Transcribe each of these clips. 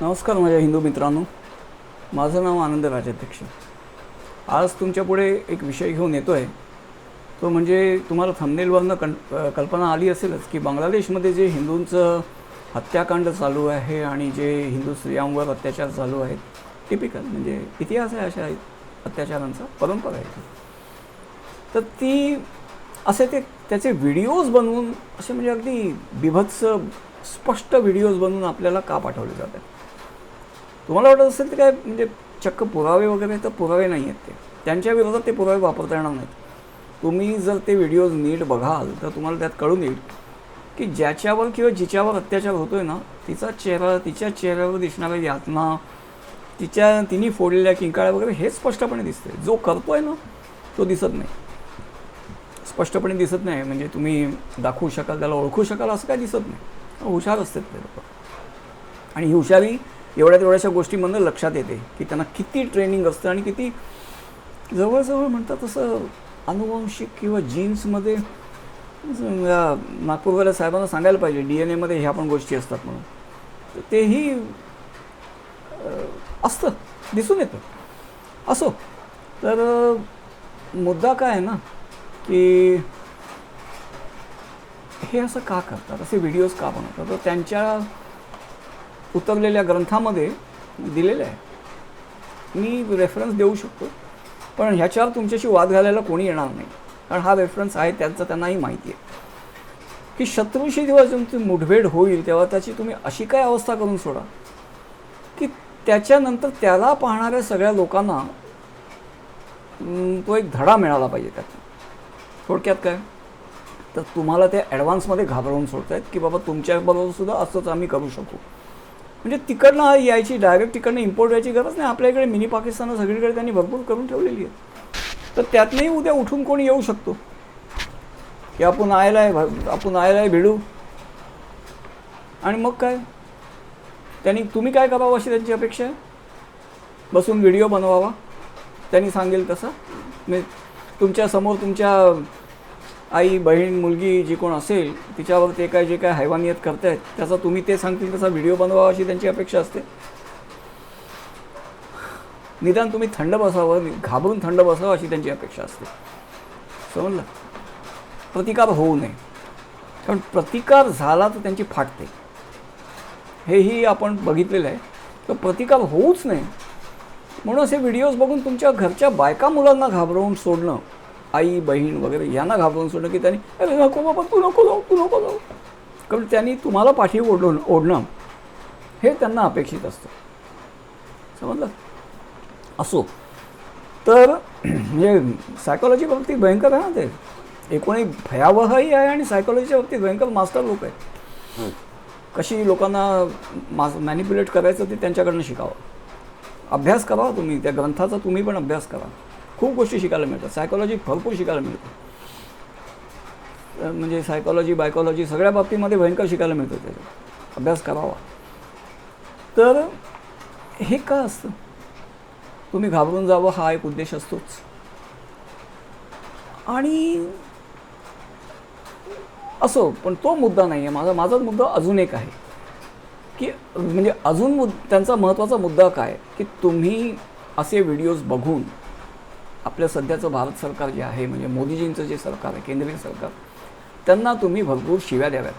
नमस्कार माझ्या हिंदू मित्रांनो. माझं नाव आनंद राजाध्यक्ष. आज तुमच्यापुढे एक विषय घेऊन येतो आहे तो म्हणजे तुम्हाला थंबनेलवरनं कं कल्पना आली असेलच की बांगलादेशमध्ये जे हिंदूंचं हत्याकांड चालू आहे आणि जे हिंदू स्त्रियांवर अत्याचार चालू आहेत टिपिकल म्हणजे इतिहास आहे अशा अत्याचारांचा परंपरा आहे ती. तर ती असे ते त्याचे व्हिडिओज बनवून असे म्हणजे अगदी बिभत्स स्पष्ट व्हिडिओज बनवून आपल्याला का पाठवले जातात? तुम्हाला वाटत असेल तर काय म्हणजे चक्क पुरावे वगैरे तर पुरावे नाही आहेत ते. त्यांच्या विरोधात ते पुरावे वापरता येणार नाहीत. तुम्ही जर ते व्हिडिओज नीट बघाल तर तुम्हाला त्यात कळून येईल की ज्याच्यावर किंवा जिच्यावर अत्याचार होतो आहे ना तिचा चेहरा तिच्या चेहऱ्यावर दिसणाऱ्या यातना तिच्या तिने फोडलेल्या किंकाळ्या वगैरे हे स्पष्टपणे दिसते जो करतो आहे ना तो दिसत नाही. स्पष्टपणे दिसत नाही. म्हणजे तुम्ही दाखवू शकाल त्याला ओळखू शकाल असं काय दिसत नाही. हुशार असतात ते लोक. आणि ही हुशारी एवढ्या तेवढ्याशा गोष्टीमधनं लक्षात येते की त्यांना किती ट्रेनिंग असतं आणि किती जवळजवळ म्हणतात तसं अनुवंशिक किंवा जीन्समध्ये या नागपूरवाल्या साहेबांना सांगायला पाहिजे डी एन एमध्ये ह्या पण गोष्टी असतात म्हणून. तर तेही असतं दिसून येतं. असो तर मुद्दा काय आहे ना की हे असं का करतात? असे व्हिडिओज का बनवतात? तर त्यांच्या उतरलेल्या ग्रंथामध्ये दिलेलं आहे. मी रेफरन्स देऊ शकतो पण ह्याच्यावर तुमच्याशी वाद घालायला कोणी येणार नाही. कारण हा रेफरन्स आहे त्यांचं त्यांनाही माहिती आहे. की शत्रूशी जेव्हा तुमची मुठभेड होईल तेव्हा त्याची तुम्ही अशी काय अवस्था करून सोडा? की त्याच्यानंतर त्याला पाहणाऱ्या सगळ्या लोकांना तो एक धडा मिळाला पाहिजे त्यात थोडक्यात काय? तर तुम्हाला ते ॲडव्हान्समध्ये घाबरवून सोडतायत की बाबा तुमच्याबरोबर सुद्धा असंच आम्ही करू शकू. म्हणजे तिकडनं यायची डायरेक्ट तिकडनं इम्पोर्ट व्हायची गरज नाही. आपल्या इकडे मिनी पाकिस्तान सगळीकडे त्यांनी भरपूर करून ठेवलेली आहे तर त्यातनंही उद्या उठून कोणी येऊ शकतो? की आपण आयला आहे आपण आयला आहे भिडू? आणि मग काय? त्यांनी तुम्ही काय करावं अशी त्यांची अपेक्षा आहे? बसून व्हिडिओ बनवावा. त्यांनी सांगेल तसं. मी तुमच्यासमोर तुमच्या आई बहीण मुलगी जी कोण असेल तिच्यावर ते काय जे काय हैवानियत करतायत त्याचा तुम्ही ते सांगतील तसा व्हिडिओ बनवावा अशी त्यांची अपेक्षा असते. निदान तुम्ही थंड बसावं घाबरून थंड बसावं अशी त्यांची अपेक्षा असते. समजलं? प्रतिकार होऊ नये. कारण प्रतिकार झाला तर त्यांची फाटते. हेही आपण बघितलेलं आहे. तर प्रतिकार होऊच नाही म्हणून असे व्हिडिओज बघून तुमच्या घरच्या बायका मुलांना घाबरवून सोडणं आई बहीण वगैरे यांना घाबरवून सोडणं की त्यांनी अरे नको बाबा तू नको जाऊ तू नको जाऊ. कारण त्यांनी तुम्हाला पाठी ओढून ओढणं हे त्यांना अपेक्षित असतं. समजलं? असो. तर म्हणजे सायकोलॉजी बाबतीत भयंकर आहे ना ते. एकूणही भयावहही आहे आणि सायकोलॉजीच्या बाबतीत भयंकर मास्टर लोक आहेत. कशी लोकांना मास मॅनिप्युलेट करायचं ते त्यांच्याकडनं शिकावं. अभ्यास करा तुम्ही त्या ग्रंथाचा तुम्ही पण अभ्यास करा. खूप गोष्टी शिकायला मिळतात. सायकोलॉजी भरपूर शिकायला मिळतं. म्हणजे सायकॉलॉजी बायकोलॉजी सगळ्या बाबतीमध्ये भयंकर शिकायला मिळतं त्याचा. अभ्यास करावा. तर हे का असतं? तुम्ही घाबरून जावं हा एक उद्देश असतोच. आणि असो पण तो मुद्दा नाही आहे माझा माझाच मुद्दा अजून एक आहे. की म्हणजे अजून मुद त्यांचा महत्त्वाचा मुद्दा काय? की तुम्ही असे व्हिडिओज बघून आपलं सध्याचं भारत सरकार जे आहे म्हणजे मोदीजींचं जे सरकार आहे केंद्रीय सरकार त्यांना तुम्ही भरपूर शिव्या द्याव्यात.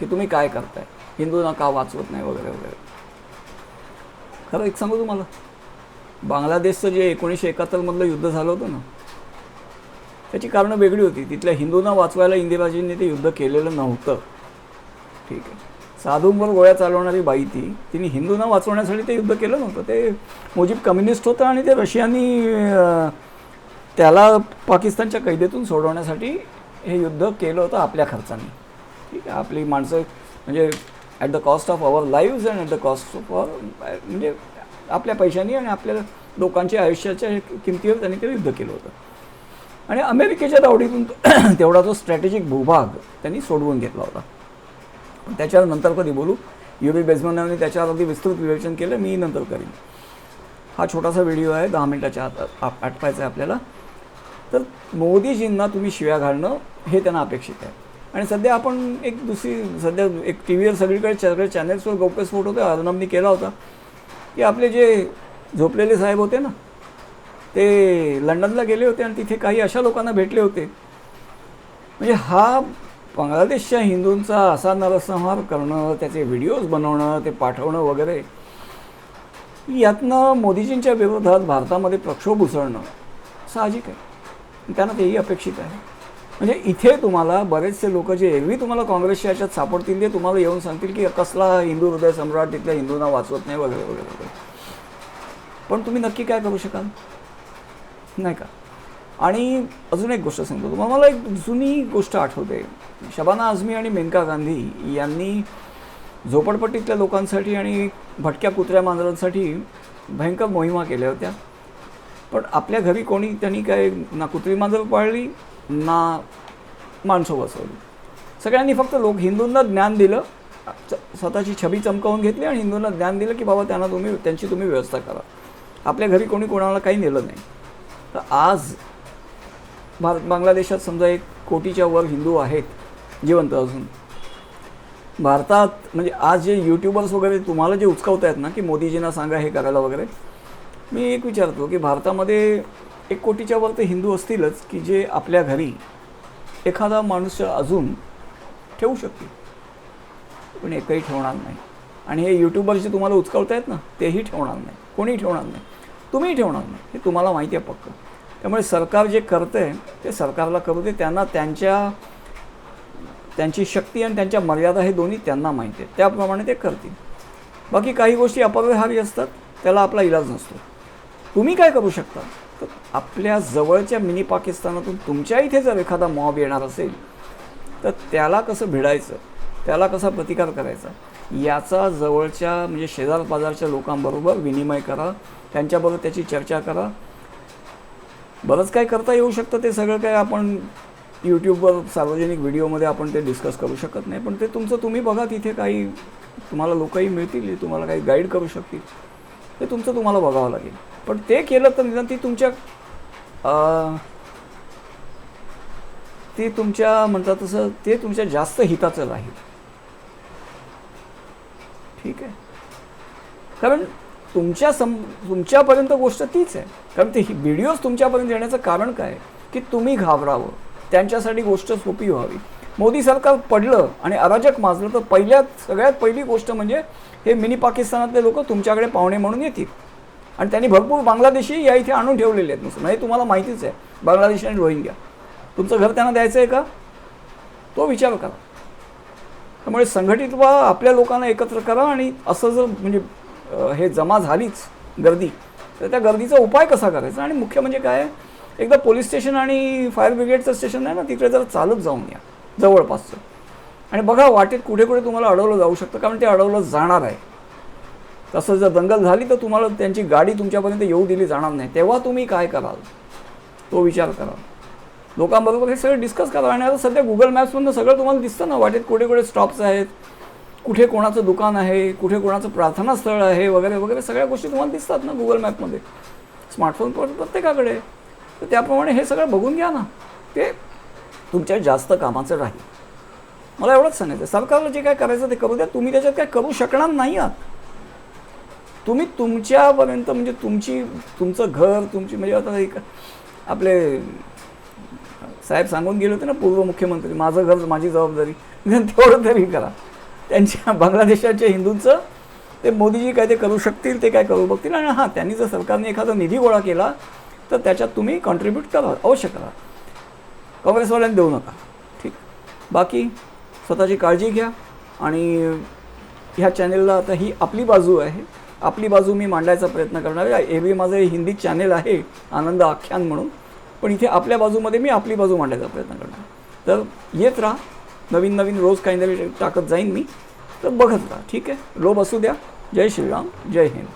की तुम्ही काय करताय? हिंदूंना का वाचवत नाही वगैरे वगैरे. खरं एक सांगू तुम्हाला? बांगलादेशचं जे एकोणीसशे एकाहत्तरमधलं युद्ध झालं होतं ना त्याची कारणं वेगळी होती. तिथल्या हिंदूंना वाचवायला इंदिराजींनी ते युद्ध केलेलं नव्हतं. ठीक आहे. साधूंवर गोळ्या चालवणारी बाई ती. तिने हिंदूंना वाचवण्यासाठी ते युद्ध केलं नव्हतं. ते मुजीब कम्युनिस्ट होतं आणि ते रशियानी त्याला पाकिस्तानच्या कैदेतून सोडवण्यासाठी हे युद्ध केलं होतं आपल्या खर्चाने. ठीक आहे आपली माणसं म्हणजे at the cost of our lives and at the cost of our म्हणजे आपल्या पैशांनी आणि आपल्या लोकांच्या आयुष्याच्या किमतीवर त्यांनी ते युद्ध केलं होतं. आणि अमेरिकेच्या दावडीतून तेवढा जो स्ट्रॅटेजिक भूभाग त्यांनी सोडवून घेतला होता. त्याच्यावर नंतर कधी बोलू? युरी बेझमनाने त्याच्यावर अगदी विस्तृत विवेचन केलं मी नंतर करीन. हा छोटासा व्हिडिओ आहे दहा मिनिटाच्या आत आप- आटपायचा आहे आपल्याला. तर मोदीजींना तुम्ही शिव्या घालणं हे त्यांना अपेक्षित आहे. आणि सध्या आपण एक दुसरी सध्या एक टी व्हीवर सगळीकडे सगळे चॅनल्सवर गौप्यस्फोट होते अर्नबनी केला होता. की आपले जे झोपलेले साहेब होते ना ते लंडनला गेले होते आणि तिथे काही अशा लोकांना भेटले होते. म्हणजे हा बांगलादेशच्या हिंदूंचा असा नरसंहार करणं त्याचे व्हिडिओज बनवणं ते पाठवणं वगैरे यातनं मोदीजींच्या विरोधात भारतामध्ये प्रक्षोभ उसळणं साहजिक आहे. त्यांना तेही अपेक्षित आहे. म्हणजे इथे तुम्हाला बरेचसे लोक जे एरवी तुम्हाला काँग्रेसच्या याच्यात सापडतील ते तुम्हाला येऊन सांगतील की कसला हिंदू हृदय सम्राट तिथल्या हिंदूंना वाचवत नाही वगैरे वगैरे वगैरे. पण तुम्ही नक्की काय करू शकाल? नाही का? आणि अजून एक गोष्ट सांगतो तुम्हाला. मला एक जुनी गोष्ट आठवते. शबाना आझमी आणि मेनका गांधी यांनी झोपडपट्टीतल्या लोकांसाठी आणि भटक्या कुत्र्या मांजरांसाठी भयंकर मोहिमा केल्या होत्या. पण आपल्या घरी कोणी त्यांनी काय ना कुत्री मांजर पाळली ना माणसं बसवली. सगळ्यांनी फक्त लोक हिंदूंना ज्ञान दिलं. च- स्वतःची छबी चमकावून घेतली आणि हिंदूंना ज्ञान दिलं की बाबा त्यांना तुम्ही त्यांची तुम्ही व्यवस्था करा. आपल्या घरी कोणी कोणाला काही नेलं नाही. तर आज भारत बांगलादेशात समजा एक कोटीच्या वर हिंदू आहेत जिवंत अजून. भारतात म्हणजे आज जे यूट्यूबर्स वगैरे तुम्हाला जे उचकवत आहेत ना की मोदीजींना सांगा हे करायला वगैरे मी एक विचारतो की भारतामध्ये एक कोटीच्या वर ते हिंदू असतीलच की जे आपल्या घरी एखादा माणूस अजून ठेवू शकतील. पण एकही ठेवणार नाही. आणि हे यूट्यूबर्स जे तुम्हाला उचकवत आहेत ना तेही ठेवणार नाही. कोणीही ठेवणार नाही. तुम्हीही ठेवणार नाही. हे तुम्हाला माहिती आहे पक्क. त्यामुळे सरकार जे करतं आहे ते सरकारला करू दे. त्यांना त्यांच्या त्यांची शक्ती आणि त्यांच्या मर्यादा हे दोन्ही त्यांना माहिती आहे त्याप्रमाणे ते करतील. बाकी काही गोष्टी अपव्यवहारी असतात त्याला आपला इलाज नसतो. तुम्ही काय करू शकता? तर आपल्या जवळच्या मिनी पाकिस्तानातून तुमच्या इथे जर एखादा मॉब येणार असेल तर त्याला कसं भिडायचं? त्याला कसा प्रतिकार करायचा? याचा जवळच्या म्हणजे शेजार पाजारच्या लोकांबरोबर विनिमय करा. त्यांच्याबरोबर त्याची चर्चा करा. बरंच काय करता येऊ शकतं ते सगळं काय आपण यूट्यूबवर सार्वजनिक व्हिडिओमध्ये आपण ते डिस्कस करू शकत नाही. पण ते तुमचं तुम्ही बघा तिथे काही तुम्हाला लोकही मिळतील जे तुम्हाला काही गाईड करू शकतील. ते तुमचं तुम्हाला बघावं लागेल. पण ते केलं तर निदान ती तुमच्या ती तुमच्या म्हणतात तसं ते तुमच्या जास्त हिताचं राहील. ठीक आहे? कारण तुमच्या सम तुमच्यापर्यंत गोष्ट तीच आहे. कारण ते व्हिडिओज तुमच्यापर्यंत येण्याचं कारण काय आहे? की तुम्ही घाबरावं. त्यांच्यासाठी गोष्ट सोपी व्हावी. मोदी सरकार पडलं आणि अराजक माजलं तर पहिल्यात सगळ्यात पहिली गोष्ट म्हणजे हे मिनी पाकिस्तानातले लोक तुमच्याकडे पाहुणे म्हणून येतील. आणि त्यांनी भरपूर बांगलादेशी या इथे आणून ठेवलेले आहेत नुसतं. म्हणजे तुम्हाला माहितीच आहे बांगलादेशी आणि रोहिंग्या. तुमचं घर त्यांना द्यायचं आहे का? तो विचार करा. त्यामुळे संघटित व्हा आपल्या लोकांना एकत्र करा आणि असं जर म्हणजे हे जमा झालीच गर्दी. तर त्या गर्दीचा उपाय कसा करायचा? आणि मुख्य म्हणजे काय? एकदा पोलीस स्टेशन आणि फायर ब्रिगेडचं स्टेशन आहे ना तिकडे जरा चालत जाऊन या जवळपासचं. आणि बघा वाटेत कुठे कुठे तुम्हाला अडवलं जाऊ शकतं कारण ते अडवलं जाणार आहे. तसं जर दंगल झाली तर तुम्हाला त्यांची गाडी तुमच्यापर्यंत येऊ दिली जाणार नाही. तेव्हा तुम्ही काय कराल? तो विचार करा. लोकांबरोबर हे सगळं डिस्कस करा. आणि आता सध्या गुगल मॅप्समधून सगळं तुम्हाला दिसतं ना वाटेत कुठे कुठे स्टॉप्स आहेत कुठे कोणाचं दुकान आहे कुठे कोणाचं प्रार्थना स्थळ आहे वगैरे वगैरे सगळ्या गोष्टी तुम्हाला दिसतात ना गुगल मॅपमध्ये स्मार्टफोन पण प्रत्येकाकडे तर त्याप्रमाणे हे सगळं बघून घ्या ना. ते तुमच्या जास्त कामाचं राहील. मला एवढंच सांगायचं आहे, सरकारला जे काय करायचं ते करू द्या. तुम्ही त्याच्यात काय करू शकणार नाही आहात. तुम्ही तुमच्यापर्यंत म्हणजे तुमची तुमचं घर तुमची म्हणजे आता एक आपले साहेब सांगून गेले होते ना पूर्व मुख्यमंत्री माझं घर माझी जबाबदारी. तेवढं तरी करा. त्यांच्या बांगलादेशाच्या हिंदूंचं ते मोदीजी काय ते करू शकतील ते काय करू बघतील? आणि हां त्यांनी जर सरकारने एखादा निधी गोळा केला तर त्याच्यात तुम्ही कॉन्ट्रीब्यूट करा अवश्य करा. काँग्रेसवाल्यांनी देऊ नका. ठीक. बाकी स्वतःची काळजी घ्या आणि ह्या चॅनेलला आता ही आपली बाजू आहे. आपली बाजू मी मांडायचा प्रयत्न करणार आहे. एरवी माझं हे हिंदी चॅनेल आहे आनंद आख्यान म्हणून. पण इथे आपल्या बाजूमध्ये मी आपली बाजू मांडायचा प्रयत्न करणार तर येत राहा. नवीन नवीन रोज काही नवीन टाकत जाईन मी तर बघत राहा ठीक आहे? लोभ असू द्या. जय श्रीराम जय हिंद.